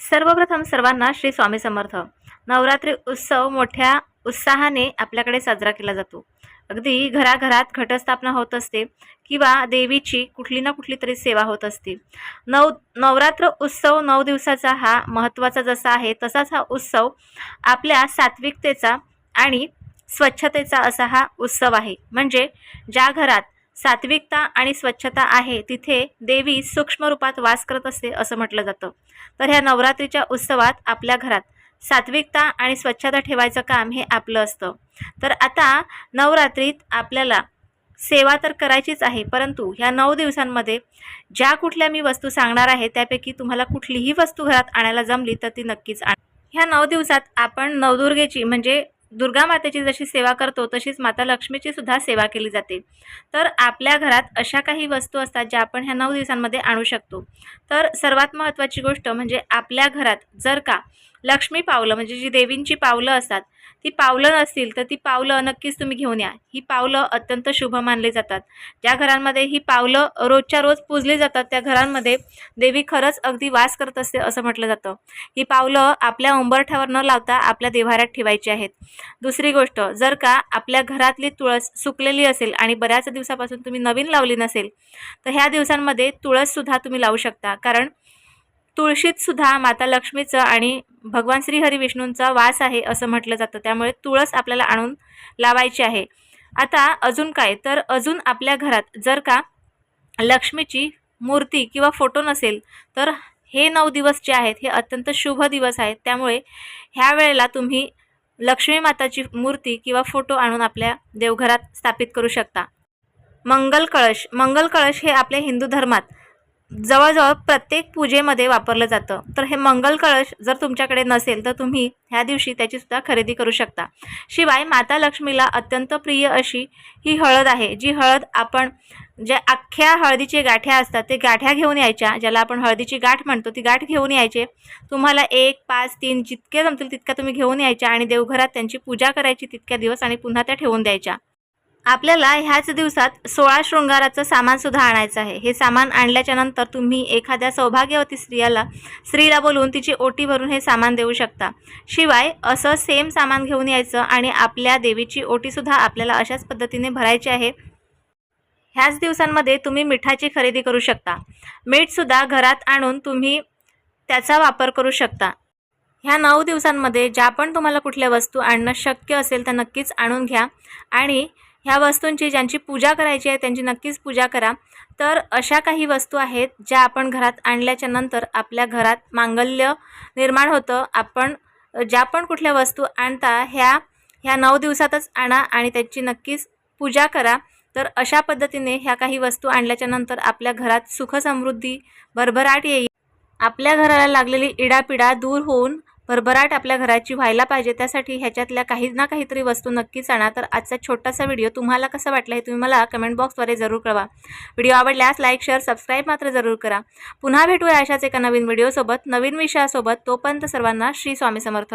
सर्वप्रथम सर्वांना श्री स्वामी समर्थ. नवरात्री उत्सव मोठ्या उत्साहाने आपल्याकडे साजरा केला जातो. अगदी घराघरात घटस्थापना होत असते किंवा देवीची कुठली ना कुठली तरी सेवा होत असते. नव नवरात्र उत्सव नऊ दिवसाचा हा महत्त्वाचा जसा आहे तसाच हा उत्सव आपल्या सात्विकतेचा आणि स्वच्छतेचा असा हा उत्सव आहे. म्हणजे ज्या घरात सात्विकता आणि स्वच्छता आहे तिथे देवी सूक्ष्म रूपात वास करत असते असं म्हटलं जातं. तर ह्या नवरात्रीच्या उत्सवात आपल्या घरात सात्विकता आणि स्वच्छता ठेवायचं काम हे आपलं असतं. तर आता नवरात्रीत आपल्याला सेवा तर करायचीच आहे परंतु ह्या नऊ दिवसांमध्ये ज्या कुठल्या मी वस्तू सांगणार आहे त्यापैकी तुम्हाला कुठलीही वस्तू घरात आणायला जमली तर ती नक्कीच आण. ह्या नऊ दिवसात आपण नवदुर्गेची म्हणजे दुर्गा मातेची जशी सेवा करतो तशीच माता लक्ष्मीची सुद्धा सेवा केली जाते. तर आपल्या घरात अशा काही वस्तू असतात ज्या आपण ह्या नऊ दिवसांमध्ये आणू शकतो. तर सर्वात महत्त्वाची गोष्ट म्हणजे आपल्या घरात जर का लक्ष्मी पावलं म्हणजे जी देवींची पावलं असतात ती पावलं नसतील तर ती पावलं नक्कीच तुम्ही घेऊन या. ही पावलं अत्यंत शुभ मानली जातात. ज्या घरांमध्ये ही पावलं रोजच्या रोज पूजली जातात त्या घरांमध्ये देवी खरंच अगदी वास करत असते असं म्हटलं जातं. ही पावलं आपल्या उंबरठ्यावर न लावता आपल्या देव्हाऱ्यात ठेवायची आहेत. दुसरी गोष्ट जर का आपल्या घरातली तुळस सुकलेली असेल आणि बऱ्याच दिवसापासून तुम्ही नवीन लावली नसेल तर ह्या दिवसांमध्ये तुळससुद्धा तुम्ही लावू शकता. कारण तुळशीत सुद्धा माता लक्ष्मीचं आणि भगवान श्री हरी विष्णूंचा वास आहे असं म्हटलं जातं. त्यामुळे तुळस आपल्याला आणून लावायची आहे. आता अजून काय? तर अजून आपल्या घरात जर का लक्ष्मीची मूर्ती किंवा फोटो नसेल तर हे नऊ दिवस जे आहेत हे अत्यंत शुभ दिवस आहेत. त्यामुळे ह्या वेळेला तुम्ही लक्ष्मी माताची मूर्ती किंवा फोटो आणून आपल्या देवघरात स्थापित करू शकता. मंगल कळश. मंगल कळश हे आपल्या हिंदू धर्मात जवळजवळ प्रत्येक पूजेमध्ये वापरलं जातं. तर हे मंगल कळश जर तुमच्याकडे नसेल तर तुम्ही ह्या दिवशी त्याचीसुद्धा खरेदी करू शकता. शिवाय माता लक्ष्मीला अत्यंत प्रिय अशी ही हळद आहे जी हळद आपण ज्या अख्ख्या हळदीचे गाठ्या असतात ते गाठ्या घेऊन यायच्या ज्याला आपण हळदीची गाठ म्हणतो ती गाठ घेऊन यायचे. तुम्हाला एक पाच तीन जितके जमतील तितक्या तुम्ही घेऊन यायच्या आणि देवघरात त्यांची पूजा करायची तितक्या दिवस आणि पुन्हा त्या ठेवून द्यायच्या. आपल्याला ह्याच दिवसात सोळा शृंगाराचं सामानसुद्धा आणायचं आहे. हे सामान आणल्याच्या नंतर तुम्ही एखाद्या सौभाग्यवती स्त्रियाला स्त्रीला बोलवून तिची ओटी भरून हे सामान देऊ शकता. शिवाय असं सेम सामान घेऊन यायचं आणि आपल्या देवीची ओटीसुद्धा आपल्याला अशाच पद्धतीने भरायची आहे. ह्याच दिवसांमध्ये तुम्ही मिठाची खरेदी करू शकता. मीठसुद्धा घरात आणून तुम्ही त्याचा वापर करू शकता. ह्या नऊ दिवसांमध्ये ज्या पण तुम्हाला कुठल्या वस्तू आणणं शक्य असेल त्या नक्कीच आणून घ्या. आणि ह्या वस्तूंची ज्यांची पूजा करायची आहे त्यांची नक्कीच पूजा करा. तर अशा काही वस्तू आहेत ज्या आपण घरात आणल्याच्या नंतर आपल्या घरात मांगल्य निर्माण होतं. आपण ज्या पण कुठल्या वस्तू आणता ह्या ह्या नऊ दिवसातच आणा आणि त्याची नक्कीच पूजा करा. तर अशा पद्धतीने ह्या काही वस्तू आणल्याच्या नंतर आपल्या घरात सुखसमृद्धी भरभराट येईल. आपल्या घराला लागलेली इडापिडा दूर होऊन भरभराट आपल्या घराची व्हायला पाहिजे त्यासाठी ह्याच्यातल्या काही ना काहीतरी वस्तू नक्कीच आणा. तर आजचा छोटासा व्हिडिओ तुम्हाला कसा वाटला हे तुम्ही मला कमेंट बॉक्सद्वारे जरूर कळवा. व्हिडिओ आवडल्यास लाईक शेअर सबस्क्राईब मात्र जरूर करा. पुन्हा भेटूया अशाच एका नवीन व्हिडिओसोबत नवीन विषयासोबत. तोपर्यंत सर्वांना श्री स्वामी समर्थ.